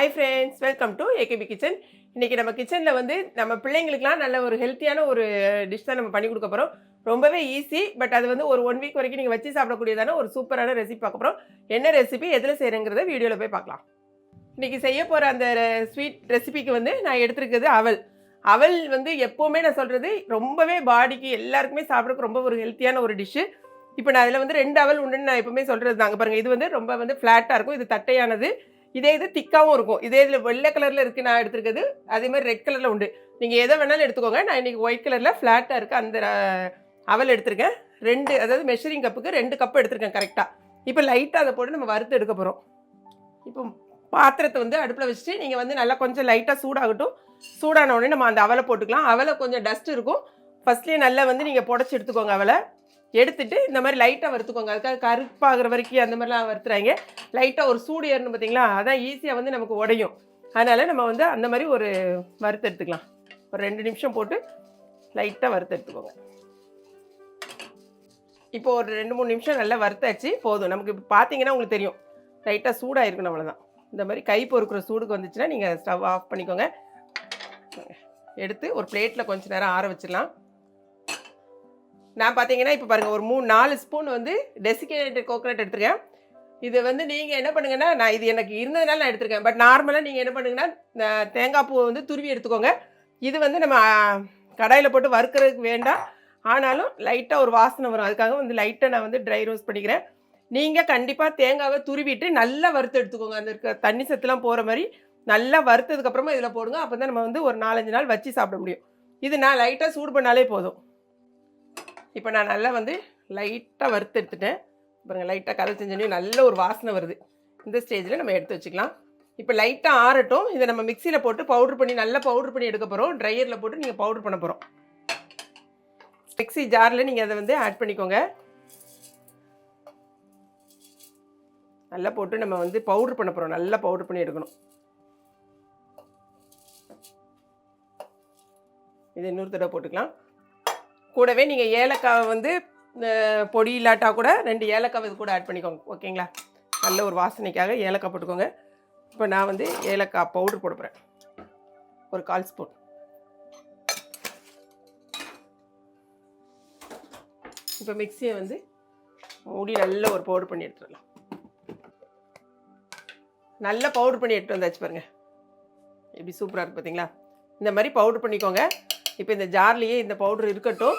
Hi friends welcome to AKP kitchen இன்றைக்கி நம்ம கிச்சனில் வந்து நம்ம பிள்ளைங்களுக்குலாம் நல்ல ஒரு ஹெல்த்தியான ஒரு டிஷ் தான் நம்ம பண்ணி கொடுக்க போகிறோம் ரொம்பவே ஈஸி பட் அது வந்து ஒரு ஒன் வீக் வரைக்கும் நீங்கள் வச்சு சாப்பிடக்கூடியதான ஒரு சூப்பரான ரெசிபி பார்க்க போகிறோம் என்ன ரெசிபி எதில் செய்கிறேங்கிறத வீடியோவில் போய் பார்க்கலாம். இன்றைக்கி செய்ய போகிற அந்த ஸ்வீட் ரெசிபிக்கு வந்து நான் எடுத்துருக்கிறது அவல். அவல் வந்து எப்போவுமே நான் சொல்கிறது ரொம்பவே பாடிக்கு எல்லாருக்குமே சாப்பிட்றதுக்கு ரொம்ப ஒரு ஹெல்த்தியான ஒரு டிஷ்ஷு இப்போ நான் அதில் வந்து ரெண்டு அவல் உண்டுன்னு நான் எப்போவுமே சொல்கிறது தாங்க பாருங்கள் இது வந்து ரொம்ப வந்து ஃப்ளாட்டாக இருக்கும். இது தட்டையானது. இதே இது திக்காகவும் இருக்கும். இதே இதில் வெள்ளை கலரில் இருக்குது நான் எடுத்திருக்கிறது அதே மாதிரி ரெட் கலரில் உண்டு. நீங்கள் எதை வேணாலும் எடுத்துக்கோங்க. நான் இன்றைக்கி ஒயிட் கலரில் ஃப்ளாட்டாக இருக்குது அந்த அவல் எடுத்திருக்கேன். ரெண்டு அதாவது மெஷரிங் கப்புக்கு ரெண்டு கப் எடுத்திருக்கேன் கரெக்டாக இப்போ லைட்டாக அதை போட்டு நம்ம வறுத்து எடுக்க போகிறோம் இப்போ பாத்திரத்தை வந்து அடுப்பில் வச்சுட்டு நீங்கள் வந்து நல்லா கொஞ்சம் லைட்டாக சூடாகட்டும். சூடான உடனே நம்ம அந்த அவலை போட்டுக்கலாம். அவலை கொஞ்சம் டஸ்ட் இருக்கும். ஃபஸ்ட்லேயே நல்லா வந்து நீங்கள் புடச்சி எடுத்துக்கோங்க அவலை. எடுத்துட்டு இந்த மாதிரி லைட்டாக வறுத்துக்கோங்க. அதுக்காக கருப்பாகிற வரைக்கும் அந்த மாதிரிலாம் வறுத்துறாங்க. லைட்டாக ஒரு சூடு ஏறணும் பார்த்தீங்களா அதான் ஈஸியாக வந்து நமக்கு உடையும். அதனால் நம்ம வந்து அந்த மாதிரி ஒரு வறுத்து எடுத்துக்கலாம். ஒரு ரெண்டு நிமிஷம் போட்டு லைட்டாக வறுத்து எடுத்துக்கோங்க. இப்போ ஒரு ரெண்டு மூணு நிமிஷம் நல்லா வறுத்தாச்சு போதும். நமக்கு இப்போ பார்த்தீங்கன்னா உங்களுக்கு தெரியும். லைட்டாக சூடாக இருக்கணும் அவ்வளோதான் இந்த மாதிரி கை பொறுக்கிற சூடுக்கு வந்துச்சுன்னா நீங்கள் ஸ்டவ் ஆஃப் பண்ணிக்கோங்க. எடுத்து ஒரு பிளேட்டில் கொஞ்சம் நேரம் ஆற வச்சிடலாம். நான் பார்த்தீங்கன்னா இப்போ பாருங்கள் ஒரு மூணு நாலு ஸ்பூன் வந்து டெசிகேட்டட் கோகோனட் எடுத்துருக்கேன். இது வந்து நீங்கள் என்ன பண்ணுங்கன்னா நான் இது எனக்கு இருந்ததுனால நான் எடுத்துருக்கேன். பட் நார்மலாக நீங்கள் என்ன பண்ணுங்கன்னா இந்த தேங்காய் பூவை வந்து துருவி எடுத்துக்கோங்க. இது வந்து நம்ம கடாயில் போட்டு வறுக்கிறதுக்கு வேண்டாம். ஆனாலும் லைட்டாக ஒரு வாசனை வரும். அதுக்காக வந்து லைட்டாக நான் வந்து ட்ரை ரோஸ் பண்ணிக்கிறேன். நீங்கள் கண்டிப்பாக தேங்காவை துருவிட்டு நல்லா வறுத்து எடுத்துக்கோங்க. அந்த இருக்க தண்ணி சத்துலாம் போகிற மாதிரி நல்லா வறுத்ததுக்கப்புறமா இதில் போடுங்க. அப்போ தான் நம்ம வந்து ஒரு நாலஞ்சு நாள் வச்சு சாப்பிட முடியும். இது நான் லைட்டாக சூடு பண்ணாலே போதும். இப்போ நான் நல்லா வந்து லைட்டாக வறுத்து எடுத்துட்டேன். பாருங்க லைட்டாக கதை செஞ்சோடனே நல்ல ஒரு வாசனை வருது. இந்த ஸ்டேஜில் நம்ம எடுத்து வச்சுக்கலாம். இப்போ லைட்டாக ஆறட்டும். இதை நம்ம மிக்சியில் போட்டு பவுடர் பண்ணி நல்லா பவுடர் பண்ணி எடுக்க போகிறோம் ட்ரையரில் போட்டு நீங்கள் பவுடர் பண்ண போகிறோம் மிக்சி ஜாரில் நீங்கள் அதை வந்து ஆட் பண்ணிக்கோங்க. நல்லா போட்டு நம்ம வந்து பவுடர் பண்ண போகிறோம் நல்லா பவுடர் பண்ணி எடுக்கணும். இது இன்னொரு தடவை போட்டுக்கலாம். கூடவே நீங்கள் ஏலக்காவை வந்து பொடி இல்லாட்டா கூட ரெண்டு ஏலக்காய் இது கூட ஆட் பண்ணிக்கோங்க. ஓகேங்களா? நல்ல ஒரு வாசனைக்காக ஏலக்காய் போட்டுக்கோங்க. இப்போ நான் வந்து ஏலக்காய் பவுடர் போட போகிறேன் ஒரு கால் ஸ்பூன். இப்போ மிக்சியை வந்து மூடி நல்ல ஒரு பவுடர் பண்ணி எடுத்துடலாம். நல்ல பவுடர் பண்ணி எடுத்து வந்தாச்சு பாருங்கள் எப்படி சூப்பராக இருக்குது பார்த்தீங்களா இந்த மாதிரி பவுடர் பண்ணிக்கோங்க. இப்போ இந்த ஜார்லேயே இந்த பவுடர் இருக்கட்டும்.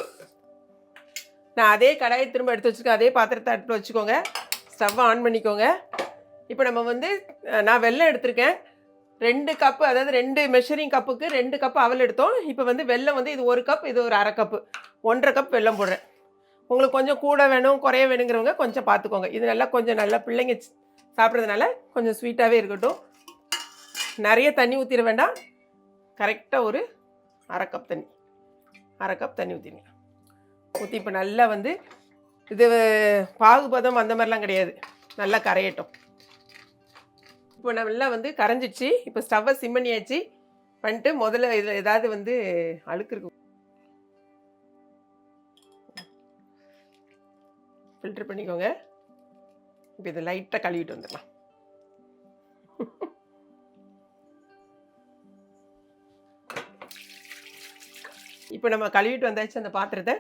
நான் அதே கடாயை திரும்ப எடுத்து வச்சுருக்கேன். அதே பாத்திரத்தை அடுப்பில் வச்சுக்கோங்க. ஸ்டவ் ஆன் பண்ணிக்கோங்க. இப்போ நம்ம வந்து நான் வெல்லம் எடுத்திருக்கேன். ரெண்டு கப்பு அதாவது ரெண்டு மெஷரிங் கப்புக்கு ரெண்டு கப்பு அவல் எடுத்தோம். இப்போ வந்து வெல்லம் வந்து இது ஒரு கப் இது ஒரு அரை கப்பு. ஒன்றரை கப் வெல்லம் போடுறேன். உங்களுக்கு கொஞ்சம் கூட வேணும் குறைய வேணுங்கிறவங்க கொஞ்சம் பார்த்துக்கோங்க இது நல்லா கொஞ்சம் நல்லா பிள்ளைங்க சாப்பிட்றதுனால கொஞ்சம் ஸ்வீட்டாகவே இருக்கட்டும். நிறைய தண்ணி ஊற்றிட வேண்டாம். கரெக்டாக ஒரு அரை கப் தண்ணி. அரை கப் தண்ணி ஊற்றிடுங்க ஊற்றி இப்போ நல்லா வந்து இது பாகுபதம் அந்த மாதிரிலாம் கிடையாது. நல்லா கரையட்டும். இப்போ நல்லா வந்து கரைஞ்சிச்சு இப்போ ஸ்டவ்வை சிம் பண்ணியாச்சு. பண்ணிட்டு முதல்ல இதில் ஏதாவது வந்து அழுக்கு ஃபில்ட்ரு பண்ணிக்கோங்க. இப்போ இதை லைட்டாக கழுவிட்டு வந்துடலாம். இப்போ நம்ம கழுவிட்டு வந்தாச்சு அந்த பாத்திரத்தை.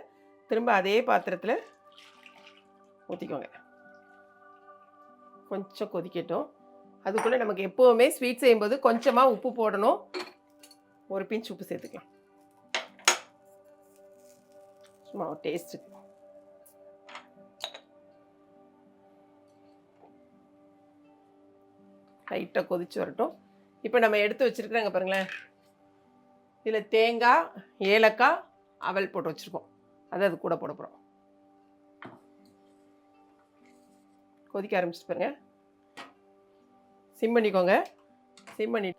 திரும்ப அதே பாத்திரத்தில் ஊற்றிக்கோங்க கொஞ்சம் கொதிக்கட்டும். அதுக்குள்ளே நமக்கு எப்போவுமே ஸ்வீட் செய்யும்போது கொஞ்சமாக உப்பு போடணும். ஒரு பிஞ்ச் உப்பு சேர்த்துக்கலாம். சும்மா ஒரு டேஸ்ட்டு லைட்டாக கொதிச்சு வரட்டும். இப்போ நம்ம எடுத்து வச்சுருக்குறாங்க பாருங்களேன். இதில் தேங்காய் ஏலக்காய் அவல் போட்டு வச்சுருக்கோம். அதை அது கூட போட போகிறோம் கொதிக்க ஆரம்பிச்சிட்டு பாருங்க. சிம் பண்ணிக்கோங்க. சிம் பண்ணி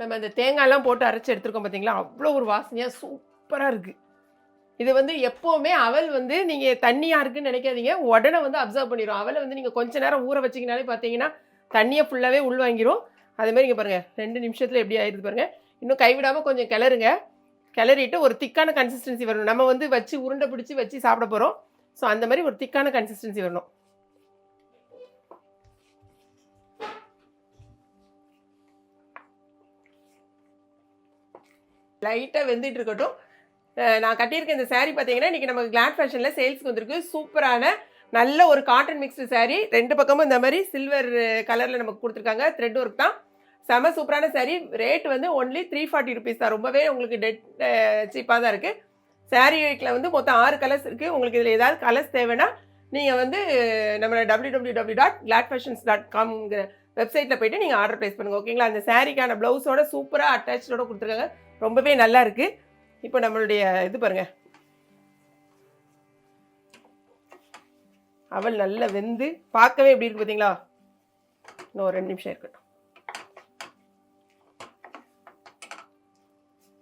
நம்ம இந்த தேங்காயெல்லாம் போட்டு அரைச்சி எடுத்துருக்கோம் பார்த்தீங்களா அவ்வளோ ஒரு வாசனையாக சூப்பராக இருக்குது இது வந்து எப்போவுமே அவள் வந்து நீங்கள் தண்ணியாக இருக்குன்னு நினைக்காதீங்க. உடனே வந்து அப்சர்வ் பண்ணிடும் அவளை வந்து நீங்கள் கொஞ்ச நேரம் ஊற வச்சிங்கனாலே பார்த்தீங்கன்னா தண்ணியை ஃபுல்லாகவே உள்வாங்கிரும் அதே இங்கே பாருங்கள் ரெண்டு நிமிஷத்தில் எப்படி ஆயிடுது பாருங்கள் இன்னும் கைவிடாமல் கொஞ்சம் கிளறுங்க. கிளறிட்டு ஒரு திக்கான கன்சிஸ்டன்சி வரணும். நம்ம வந்து வச்சு உருண்டை பிடிச்சி வச்சு சாப்பிட போகிறோம் ஸோ அந்த மாதிரி ஒரு திக்கான கன்சிஸ்டன்சி வரணும். லைட்டாக வெந்துட்டு இருக்கட்டும். நான் கட்டியிருக்க இந்த சேரீ பார்த்தீங்கன்னா இன்றைக்கி நமக்கு கிளாட் ஃபேஷனில் சேல்ஸ்க்கு வந்திருக்கு. சூப்பரான நல்ல ஒரு காட்டன் மிக்ஸ்டு saree. ரெண்டு பக்கமும் இந்த மாதிரி சில்வர் கலரில் நமக்கு கொடுத்துருக்காங்க. த்ரெட் ஒர்க் தான். செம சூப்பரான சேரீ ரேட் வந்து ஒன்லி த்ரீ ஃபார்ட்டி ருபீஸ் தான். ரொம்பவே உங்களுக்கு டெட் சீப்பாக தான் இருக்குது சாரீக்கில் வந்து மொத்தம் ஆறு கலர்ஸ் இருக்குது உங்களுக்கு இதில் ஏதாவது கலர்ஸ் தேவைன்னா நீங்கள் வந்து நம்ம W W W dot glad fashions dot காம்ங்கிற வெப்சைட்டில் போயிட்டு நீங்கள் ஆர்டர் ப்ளேஸ் பண்ணுங்கள் ஓகேங்களா அந்த சாரீக்கான ப்ளவுஸோட சூப்பராக அட்டாச்சோட கொடுத்துருக்காங்க. ரொம்பவே நல்லா இருக்குது இப்போ நம்மளுடைய இது பாருங்க. அவள் நல்லா வெந்து பார்க்கவே எப்படி இருக்கு பார்த்தீங்களா? இன்னும் ஒரு ரெண்டு நிமிஷம் இருக்கட்டும்.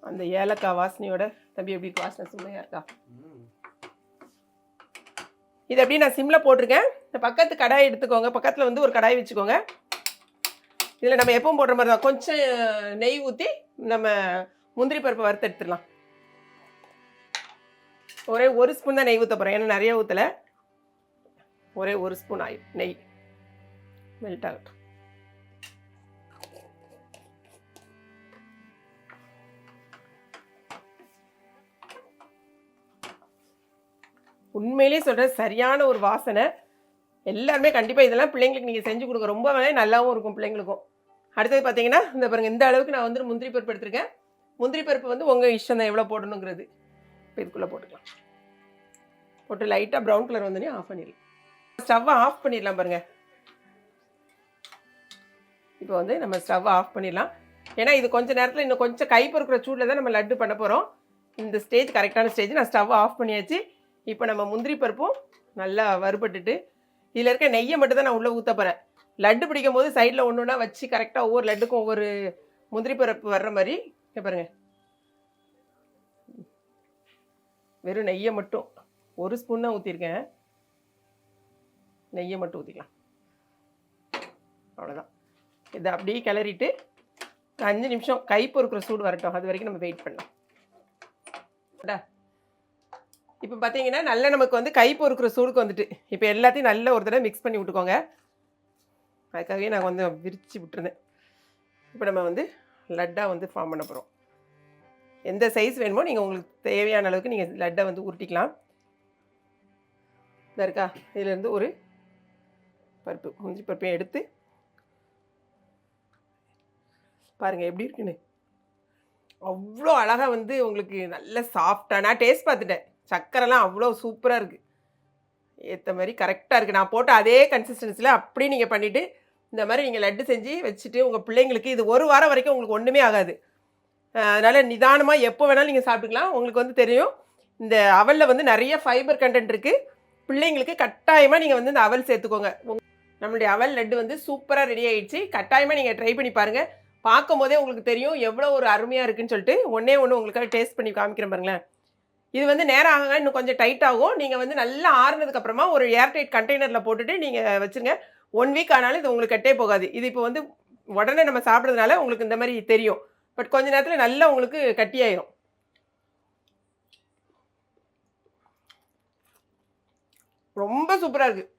அந்த ஏலக்காய் வாசனையோட தம்பி எப்படி இருக்கு? வாசனை சும்மையா இருக்கா? இது அப்படியே நான் சிம்மில் போட்டிருக்கேன். இந்த பக்கத்து கடாய் எடுத்துக்கோங்க. பக்கத்தில் வந்து ஒரு கடாய் வச்சுக்கோங்க. இதில் நம்ம எப்பவும் போடுற மாதிரி தான். கொஞ்சம் நெய் ஊற்றி நம்ம முந்திரி பருப்பை வறுத்து எடுத்துடலாம். ஒரே ஒரு ஸ்பூன் தான் நெய் ஊற்ற போகிறேன் ஏன்னா நிறைய ஊற்றலை ஒரே ஒரு ஸ்பூன் ஆயில் நெய். மெல்ட் ஆகட்டும் உண்மையிலேயே சொல்கிறேன் சரியான ஒரு வாசனை. எல்லாருமே கண்டிப்பாக இதெல்லாம் பிள்ளைங்களுக்கு நீங்கள் செஞ்சு கொடுங்க. ரொம்பவே நல்லாவும் இருக்கும் பிள்ளைங்களுக்கும். அடுத்தது பார்த்தீங்கன்னா இந்த பாருங்கள் இந்த அளவுக்கு நான் வந்து முந்திரி பருப்பு எடுத்திருக்கேன். முந்திரி பருப்பு வந்து உங்கள் இஷ்டம் தான் எவ்வளோ போடணுங்கிறது. இப்போ இதுக்குள்ளே போட்டுக்கலாம். போட்டு லைட்டாக ப்ரௌன் கலர் வந்தோடனே ஆஃப் பண்ணிடலாம். ஸ்டவ்வை ஆஃப் பண்ணிடலாம் பாருங்கள் இப்போ வந்து நம்ம ஸ்டவ்வை ஆஃப் பண்ணிடலாம். ஏன்னா இது கொஞ்சம் நேரத்தில் இன்னும் கொஞ்சம் கை பொறுக்கிற சூடில் தான் நம்ம லட்டு பண்ண போகிறோம் இந்த ஸ்டேஜ் கரெக்டான ஸ்டேஜ் நான் ஸ்டவ்வை ஆஃப் பண்ணியாச்சு. இப்போ நம்ம முந்திரி பருப்பும் நல்லா வறுபட்டுட்டு இதில் இருக்க நெய்யை மட்டும் தான் நான் உள்ளே ஊற்ற போகிறேன் லட்டு பிடிக்கும் போது சைடில் ஒன்று ஒன்றா வச்சு கரெக்டாக ஒவ்வொரு லட்டுக்கும் ஒவ்வொரு முந்திரி பருப்பு வர்ற மாதிரி பாருங்கள் வெறும் நெய்யை மட்டும் ஒரு ஸ்பூன் தான் ஊற்றிருக்கேன் நெய்யை மட்டும் ஊற்றிக்கலாம் அவ்வளோதான் இதை அப்படியே கிளறிட்டு அஞ்சு நிமிஷம் கை பொறுக்கிற சூடு வரட்டும். அது வரைக்கும் நம்ம வெயிட் பண்ணலாம். அடா. இப்போ பார்த்தீங்கன்னா நல்லா நமக்கு வந்து கை பொறுக்கிற சூடுக்கு வந்துட்டு இப்போ எல்லாத்தையும் நல்லா ஒரு தடவை மிக்ஸ் பண்ணி விட்டுக்கோங்க. அதுக்காகவே நான் வந்து விரித்து விட்டுருந்தேன். இப்போ நம்ம வந்து லட்டாக வந்து ஃபார்ம் பண்ண போகிறோம் எந்த சைஸ் வேணுமோ நீங்கள் உங்களுக்கு தேவையான அளவுக்கு நீங்கள் லட்டை வந்து உருட்டிக்கலாம். இதாக இருக்கா? இதுலேருந்து ஒரு பருப்பு முந்திரி பருப்பையும் எடுத்து பாருங்கள் எப்படி இருக்குன்னு. அவ்வளோ அழகாக வந்து உங்களுக்கு நல்ல சாஃப்டாக நான் டேஸ்ட் பார்த்துட்டேன். சக்கரைலாம் அவ்வளோ சூப்பராக இருக்குது ஏற்ற மாதிரி கரெக்டாக இருக்குது நான் போட்ட அதே கன்சிஸ்டன்சியில் அப்படியே நீங்கள் பண்ணிவிட்டு இந்த மாதிரி நீங்கள் லட்டு செஞ்சு வச்சுட்டு உங்கள் பிள்ளைங்களுக்கு இது ஒரு வாரம் வரைக்கும் உங்களுக்கு ஒன்றுமே ஆகாது. அதனால் நிதானமாக எப்போ வேணாலும் நீங்கள் சாப்பிட்டுக்கலாம். உங்களுக்கு வந்து தெரியும் இந்த அவலில் வந்து நிறைய ஃபைபர் கண்டென்ட் இருக்குது பிள்ளைங்களுக்கு கட்டாயமாக நீங்கள் வந்து இந்த அவல் சேர்த்துக்கோங்க. நம்மளுடைய அவல் லட்டு வந்து சூப்பராக ரெடி ஆகிடுச்சு கட்டாயமாக நீங்கள் ட்ரை பண்ணி பாருங்கள் பார்க்கும் போதே உங்களுக்கு தெரியும் எவ்வளோ ஒரு அருமையாக இருக்குன்னு சொல்லிட்டு ஒன்றே ஒன்று உங்களுக்காக டேஸ்ட் பண்ணி காமிக்கிறேன் பாருங்களேன். இது வந்து நேரம் ஆக இன்னும் கொஞ்சம் டைட் ஆகும். நீங்கள் வந்து நல்லா ஆறுனதுக்கப்புறமா ஒரு ஏர்டைட் கண்டெய்னரில் போட்டுட்டு நீங்கள் வச்சுருங்க. ஒன் வீக் ஆனாலும் இது உங்களுக்கு கட்டே போகாது. இது இப்போ வந்து உடனே நம்ம சாப்பிட்றதுனால உங்களுக்கு இந்த மாதிரி தெரியும். பட் கொஞ்ச நேரத்தில் நல்லா உங்களுக்கு கட்டியாயிரும். ரொம்ப சூப்பராக இருக்குது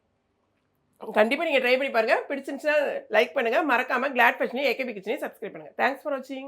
கண்டிப்பாக நீங்கள் ட்ரை பண்ணி பாருங்கள் பிடிச்சிருந்துச்சுன்னா லைக் பண்ணுங்கள் மறக்காமல் கிளாட் ஃபேஷனையும் ஏகேபி கிச்சனையும் சப்ஸ்கிரைப் பண்ணுங்கள் தேங்க்ஸ் ஃபார் வாட்சிங்